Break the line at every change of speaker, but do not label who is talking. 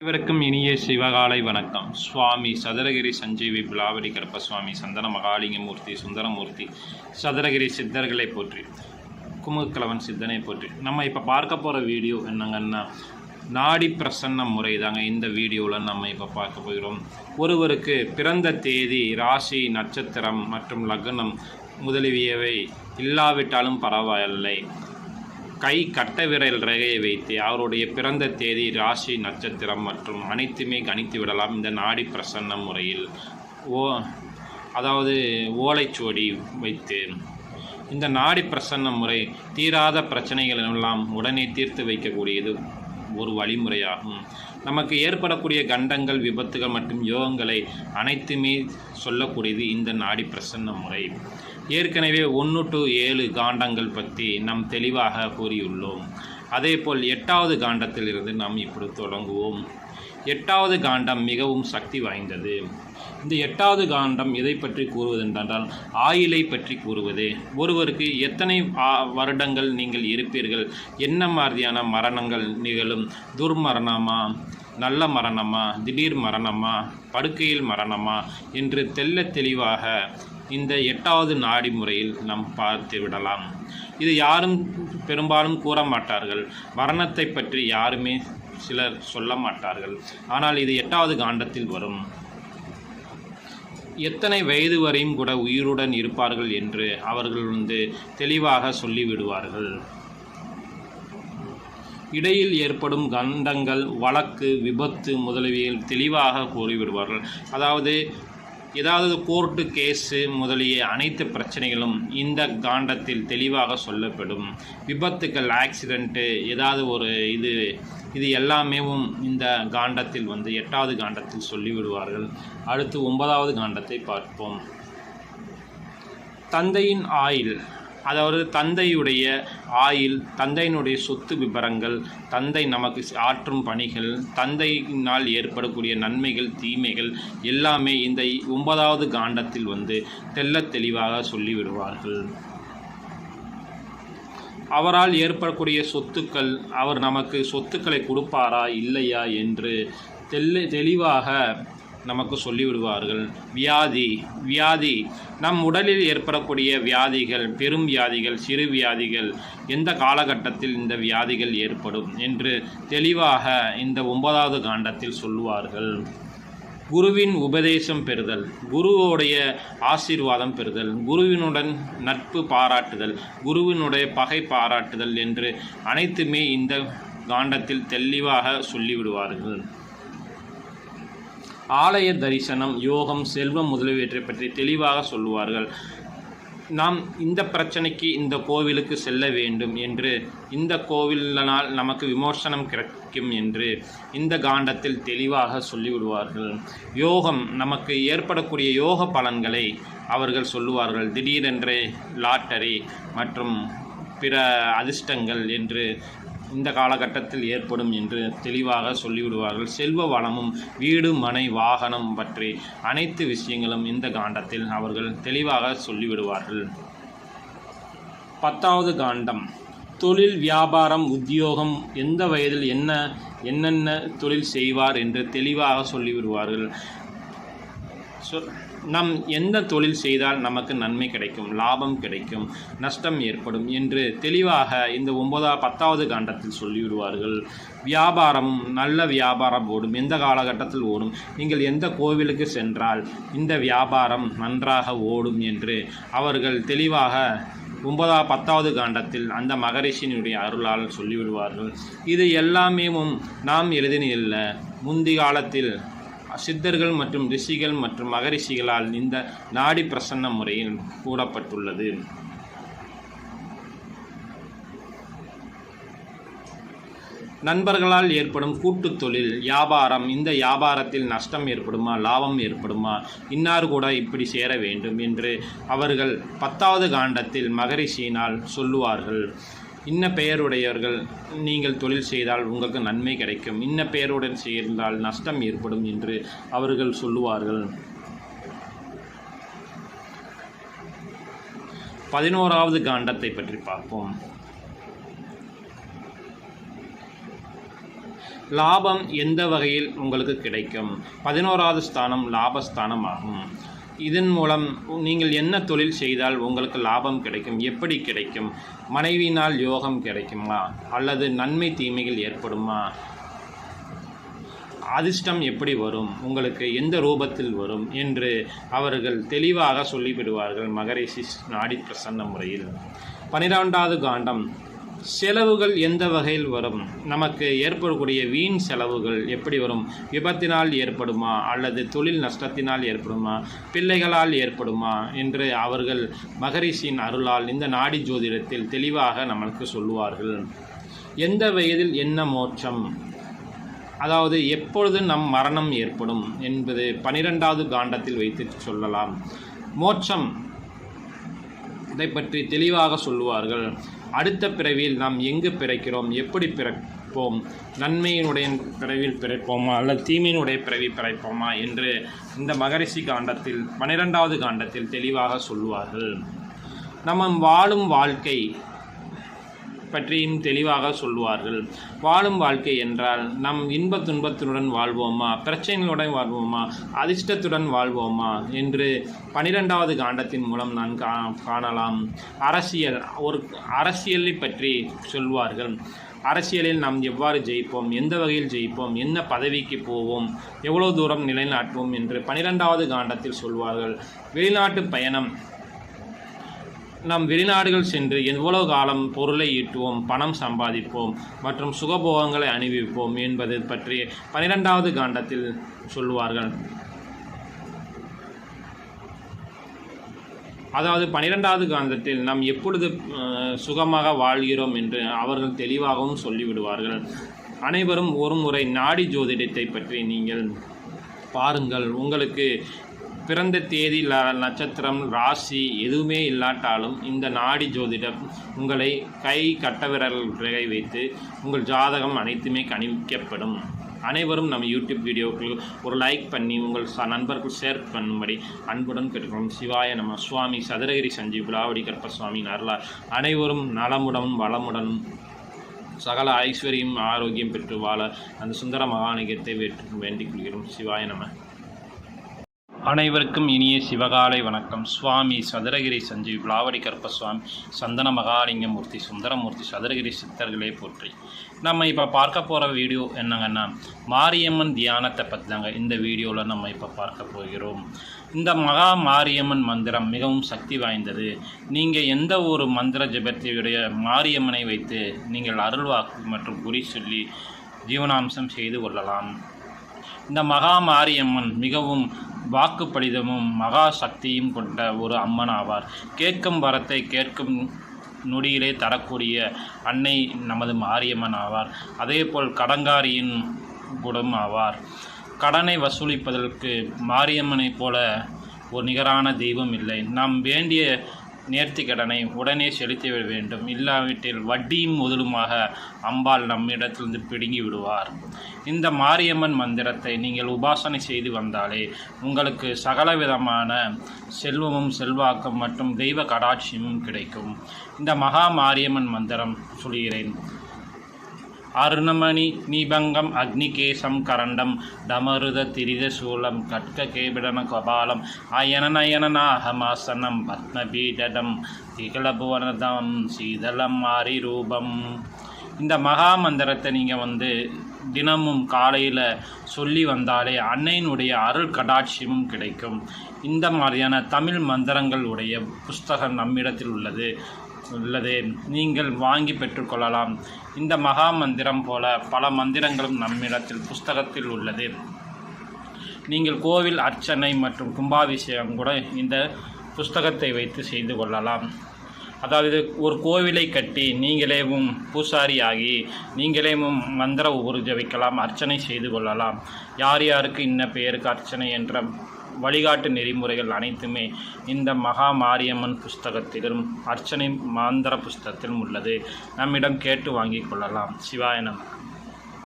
அனைவருக்கும் இனிய சிவகாலை வணக்கம். சுவாமி சதுரகிரி சஞ்சீவி பிளாவடி கருப்பசுவாமி சந்தன மகாலிங்கமூர்த்தி சுந்தரமூர்த்தி சதுரகிரி சித்தர்களை போற்றி குமுக்கிழவன் சித்தனை போற்றி. நம்ம இப்போ பார்க்க போகிற வீடியோ என்னங்கன்னா நாடி பிரசன்ன முறை தாங்க இந்த வீடியோவில் நம்ம இப்போ பார்க்க போகிறோம் ஒருவருக்கு பிறந்த தேதி ராசி நட்சத்திரம் மற்றும் லக்னம் முதலியவை இல்லாவிட்டாலும் பரவாயில்லை. கை கட்ட விரல் ரேகையை வைத்து அவருடைய பிறந்த தேதி ராசி நட்சத்திரம் மற்றும் அனைத்துமே கணித்து விடலாம் இந்த நாடி பிரசன்ன முறையில். ஓ அதாவது ஓலைச்சுவடி வைத்து. இந்த நாடி பிரசன்ன முறை தீராத பிரச்சனைகள் எல்லாம் உடனே தீர்த்து வைக்கக்கூடியது ஒரு வழிமுறையாகும். நமக்கு ஏற்படக்கூடிய கண்டங்கள் விபத்துகள் மற்றும் யோகங்களை அனைத்துமே சொல்லக்கூடியது இந்த நாடி பிரசன்ன முறை. ஏற்கனவே ஒன்று டு ஏழு காண்டங்கள் பற்றி நாம் தெளிவாக கூறியுள்ளோம். அதேபோல் எட்டாவது காண்டத்திலிருந்து நாம் இப்படி தொடங்குவோம். எட்டாவது காண்டம் மிகவும் சக்தி வாய்ந்தது. இந்த எட்டாவது காண்டம் எதை பற்றி கூறுவதென்றால் ஆயிலை பற்றி கூறுவது. ஒருவருக்கு எத்தனை வருடங்கள் நீங்கள் இருப்பீர்கள்? என்ன மாதிரியான மரணங்கள் நிகழும்? துர்மரணமா? நல்ல மரணமா? திடீர் மரணமா? படுக்கையில் மரணமா? என்று தெல்ல தெளிவாக இந்த எட்டாவது நாடி முறையில் நாம் பார்த்து விடலாம். இது யாரும் பெரும்பாலும் கூற மாட்டார்கள். மரணத்தை பற்றி யாருமே சிலர் சொல்ல மாட்டார்கள். ஆனால் இது எட்டாவது காண்டத்தில் வரும். எத்தனை வயது வரையும் கூட உயிருடன் இருப்பார்கள் என்று அவர்கள் வந்து தெளிவாக சொல்லிவிடுவார்கள். இடையில் ஏற்படும் கண்டங்கள் வழக்கு விபத்து முதலியவையில் தெளிவாக கூறிவிடுவார்கள். அதாவது ஏதாவது கோர்ட்டு கேஸு முதலிய அனைத்து பிரச்சனைகளும் இந்த காண்டத்தில் தெளிவாக சொல்லப்படும். விபத்துக்கள் ஆக்சிடெண்ட்டு ஏதாவது ஒரு இது இது எல்லாமேவும் இந்த காண்டத்தில் வந்து எட்டாவது காண்டத்தில் சொல்லிவிடுவார்கள். அடுத்து ஒன்பதாவது காண்டத்தை பார்ப்போம். தந்தையின் ஆயில் அதாவது தந்தையுடைய ஆயில் தந்தையினுடைய சொத்து விபரங்கள் தந்தை நமக்கு ஆற்றும் பணிகள் தந்தையினால் ஏற்படக்கூடிய நன்மைகள் தீமைகள் எல்லாமே இந்த ஒன்பதாவது காண்டத்தில் வந்து தெல்ல தெளிவாக சொல்லிவிடுவார்கள். அவரால் ஏற்படக்கூடிய சொத்துக்கள் அவர் நமக்கு சொத்துக்களை கொடுப்பாரா இல்லையா என்று தெளி தெளிவாக நமக்கு சொல்லிவிடுவார்கள். வியாதி வியாதி. நம் உடலில் ஏற்படக்கூடிய வியாதிகள் பெரும் வியாதிகள் சிறு வியாதிகள் எந்த காலகட்டத்தில் இந்த வியாதிகள் ஏற்படும் என்று தெளிவாக இந்த ஒன்பதாவது காண்டத்தில் சொல்லுவார்கள். குருவின் உபதேசம் பெறுதல் குருவோடைய ஆசீர்வாதம் பெறுதல் குருவினுடன் நட்பு பாராட்டுதல் குருவினுடைய பகை பாராட்டுதல் என்று அனைத்துமே இந்த காண்டத்தில் தெளிவாக சொல்லிவிடுவார்கள். ஆலய தரிசனம் யோகம் செல்வம் முதலியவற்றை பற்றி தெளிவாக சொல்லுவார்கள். நாம் இந்த பிரச்சனைக்கு இந்த கோவிலுக்கு செல்ல வேண்டும் என்று இந்த கோவிலினால் நமக்கு விமோசனம் கிடைக்கும் என்று இந்த காண்டத்தில் தெளிவாக சொல்லிவிடுவார்கள். யோகம் நமக்கு ஏற்படக்கூடிய யோக பலன்களை அவர்கள் சொல்லுவார்கள். திடீரென்று லாட்டரி மற்றும் பிற அதிர்ஷ்டங்கள் என்று இந்த காலகட்டத்தில் ஏற்படும் என்று தெளிவாக சொல்லிவிடுவார்கள். செல்வ வளமும் வீடு மனை வாகனம் பற்றி அனைத்து விஷயங்களும் இந்த காண்டத்தில் அவர்கள் தெளிவாக சொல்லிவிடுவார்கள். பத்தாவது காண்டம். தொழில் வியாபாரம் உத்தியோகம் எந்த வயதில் என்ன என்னென்ன தொழில் செய்வார் என்று தெளிவாக சொல்லிவிடுவார்கள். சொ நம் எந்த தொழில் செய்தால் நமக்கு நன்மை கிடைக்கும் லாபம் கிடைக்கும் நஷ்டம் ஏற்படும் என்று தெளிவாக இந்த ஒன்பதா பத்தாவது காண்டத்தில் சொல்லிவிடுவார்கள். வியாபாரமும் நல்ல வியாபாரம் ஓடும் எந்த காலகட்டத்தில் ஓடும்? நீங்கள் எந்த கோவிலுக்கு சென்றால் இந்த வியாபாரம் நன்றாக ஓடும் என்று அவர்கள் தெளிவாக ஒன்பதா பத்தாவது காண்டத்தில் அந்த மகரிஷியினுடைய அருளால் சொல்லிவிடுவார்கள். இது எல்லாமேவும் நாம் எழுதினில்லை முந்தி காலத்தில் சித்தர்கள் மற்றும் ரிஷிகள் மற்றும் மகரிஷிகளால் இந்த நாடி பிரசன்ன முறையில் கூறப்பட்டுள்ளது. நண்பர்களால் ஏற்படும் கூட்டுத் தொழில் வியாபாரம் இந்த வியாபாரத்தில் நஷ்டம் ஏற்படுமா லாபம் ஏற்படுமா இன்னார் கூட இப்படி சேர வேண்டும் என்று அவர்கள் பத்தாவது காண்டத்தில் மகரிஷியினால் சொல்லுவார்கள். இன்ன பெயருடையவர்கள் நீங்கள் தொழில் செய்தால் உங்களுக்கு நன்மை கிடைக்கும். இன்ன பெயருடன் சேர்ந்தால் நஷ்டம் ஏற்படும் என்று அவர்கள் சொல்லுவார்கள். பதினோராவது காண்டத்தை பற்றி பார்ப்போம். லாபம் எந்த வகையில் உங்களுக்கு கிடைக்கும்? பதினோராவது ஸ்தானம் லாபஸ்தானம் ஆகும் இதன் மூலம் நீங்கள் என்ன தொழில் செய்தால் உங்களுக்கு லாபம் கிடைக்கும்? எப்படி கிடைக்கும்? மனைவியினால் யோகம் கிடைக்குமா? அல்லது நன்மை தீமைகள் ஏற்படுமா? அதிர்ஷ்டம் எப்படி வரும்? உங்களுக்கு எந்த ரூபத்தில் வரும்? என்று அவர்கள் தெளிவாக சொல்லிவிடுவார்கள் மகரிஷி நாடி பிரசன்ன முறையில். பனிரெண்டாவது காண்டம். செலவுகள் எந்த வகையில் வரும்? நமக்கு ஏற்படக்கூடிய வீண் செலவுகள் எப்படி வரும்? விபத்தினால் ஏற்படுமா? அல்லது தொழில் நஷ்டத்தினால் ஏற்படுமா? பிள்ளைகளால் ஏற்படுமா? என்று அவர்கள் மகரிஷியின் அருளால் இந்த நாடி ஜோதிடத்தில் தெளிவாக நமக்கு சொல்லுவார்கள். எந்த வயதில் என்ன மோட்சம்? அதாவது எப்பொழுது நம் மரணம் ஏற்படும் என்பது பனிரெண்டாவது காண்டத்தில் வைத்து சொல்லலாம். மோட்சம் இதை பற்றி தெளிவாக சொல்லுவார்கள். அடுத்த பிறவியில் நாம் எங்கு பிறக்கிறோம்? எப்படி பிறப்போம்? நன்மையினுடைய பிறவியில் பிறப்போமா? அல்லது தீமையினுடைய பிறவி பிறப்போமா? என்று இந்த மகரிஷி காண்டத்தில் பனிரெண்டாவது காண்டத்தில் தெளிவாக சொல்லுவார்கள். நம்ம வாழும் வாழ்க்கை பற்றியும் தெளிவாக சொல்வார்கள் வாழும் வாழ்க்கை என்றால் நம் இன்ப துன்பத்துடன் வாழ்வோமா? பிரச்சனைகளுடன் வாழ்வோமா? அதிர்ஷ்டத்துடன் வாழ்வோமா? என்று பனிரெண்டாவது காண்டத்தின் மூலம் நான் கா காணலாம். அரசியல் ஒரு அரசியலை பற்றி சொல்வார்கள். அரசியலில் நாம் எவ்வாறு ஜெயிப்போம்? எந்த வகையில் ஜெயிப்போம்? என்ன பதவிக்கு போவோம்? எவ்வளோ தூரம் நிலைநாட்டுவோம்? என்று பனிரெண்டாவது காண்டத்தில் சொல்வார்கள். வெளிநாட்டு பயணம் நாம் வெளிநாடுகள் சென்று எவ்வளவு காலம் பொருளை ஈட்டுவோம் பணம் சம்பாதிப்போம் மற்றும் சுகபோகங்களை அணிவிப்போம் என்பது பற்றி பனிரெண்டாவது காண்டத்தில் சொல்லுவார்கள். அதாவது பனிரெண்டாவது காந்தத்தில் நாம் எப்பொழுது அஹ், சுகமாக வாழ்கிறோம் என்று அவர்கள் தெளிவாகவும் சொல்லிவிடுவார்கள். அனைவரும் ஒரு முறை நாடி ஜோதிடத்தை பற்றி நீங்கள் பாருங்கள். உங்களுக்கு பிறந்த தேதி ல- நட்சத்திரம் ராசி எதுவுமே இல்லாட்டாலும் இந்த நாடி ஜோதிடம் உங்களை கை கட்டவிரல் ரேகை வைத்து உங்கள் ஜாதகம் அனைத்துமே கணிக்கப்படும். அனைவரும் நம்ம யூடியூப் வீடியோக்கள் ஒரு லைக் பண்ணி உங்கள் ச நண்பர்கள் ஷேர் பண்ணும்படி அன்புடன் கேட்டுக்கிறோம் சிவாய நம்ம சுவாமி சதுரகிரி சஞ்சீவ் விழாவடி கற்பசுவாமி அருளால் அனைவரும் நலமுடனும் வளமுடனும் சகல ஐஸ்வர்யம் ஆரோக்கியம் பெற்று வாழ அந்த சுந்தர மகாநிகத்தை வேண்டிக் கொள்கிறோம் சிவாய நம. அனைவருக்கும் இனிய சிவகாலை வணக்கம். சுவாமி சதுரகிரி சஞ்சீவ் விளாவடி கற்பசுவாமி சந்தன மகாலிங்கமூர்த்தி சுந்தரமூர்த்தி சதுரகிரி சித்தர்களே போற்றி. நம்ம இப்போ பார்க்க போகிற வீடியோ என்னங்கன்னா மாரியம்மன் தியானத்தை பற்றி தாங்க இந்த வீடியோவில் நம்ம இப்போ பார்க்க போகிறோம். இந்த மகா மாரியம்மன் மந்திரம் மிகவும் சக்தி வாய்ந்தது. நீங்கள் எந்த ஒரு மந்திர ஜபத்தையுடைய மாரியம்மனை வைத்து நீங்கள் அருள்வாக்கு மற்றும் குறி சொல்லி ஜீவனாம்சம் செய்து கொள்ளலாம். இந்த மகா மாரியம்மன் மிகவும் வாக்கு படிதமும் மகா சக்தியும் கொண்ட ஒரு அம்மன் ஆவார். கேட்கும் வரத்தை கேட்கும் நொடியிலே தரக்கூடிய அன்னை நமது மாரியம்மன் ஆவார். அதேபோல் கடங்காரியின் குடம் ஆவார். கடனை வசூலிப்பதற்கு மாரியம்மனைப் போல ஒரு நிகரான தெய்வம் இல்லை. நாம் வேண்டிய நேர்த்தி கடனை உடனே செலுத்திவிட வேண்டும். இல்லாவிட்டில் வட்டியும் முதலுமாக அம்பாள் நம்மிடத்திலிருந்து பிடுங்கி விடுவார். இந்த மாரியம்மன் மந்திரத்தை நீங்கள் உபாசனை செய்து வந்தாலே உங்களுக்கு சகலவிதமான செல்வமும் செல்வாக்கும் மற்றும் தெய்வ கடாட்சியமும் கிடைக்கும். இந்த மகா மாரியம்மன் மந்திரம் சொல்கிறேன் அருணமணி நீபங்கம் அக்னிகேசம் கரண்டம் டமருத திரித சூலம் கட்க கேபிடன கபாலம் அயனநயனநாகமாசனம் பத்மபீடடம் திகழபுவனதம் சீதளம் மாரி ரூபம் இந்த மகா மந்திரத்தை நீங்கள் வந்து தினமும் காலையில் சொல்லி வந்தாலே அன்னையினுடைய அருள் கடாட்சியமும் கிடைக்கும். இந்த மாதிரியான தமிழ் மந்திரங்களுடைய புஸ்தகம் நம்மிடத்தில் உள்ளது. உள்ளது. நீங்கள் வாங்கி பெற்றுக்கொள்ளலாம் இந்த மகா மந்திரம் போல பல மந்திரங்களும் நம்மிடத்தில் புஸ்தகத்தில் உள்ளது. நீங்கள் கோவில் அர்ச்சனை மற்றும் கும்பாபிஷேகம் கூட இந்த புஸ்தகத்தை வைத்து செய்து கொள்ளலாம். அதாவது ஒரு கோவிலை கட்டி நீங்களேவும் பூசாரியாகி நீங்களேவும் மந்திர உரு வைக்கலாம் அர்ச்சனை செய்து கொள்ளலாம். யார் யாருக்கு இன்ன பெயருக்கு அர்ச்சனை என்ற வழிகாட்டு நெறிமுறைகள் அனைத்துமே இந்த மகா மாரியம்மன் புஸ்தகத்திலும் அர்ச்சனை மாந்திர புஸ்தகத்திலும் உள்ளது. நம்மிடம் கேட்டு வாங்கிக் கொள்ளலாம். சிவாய நமः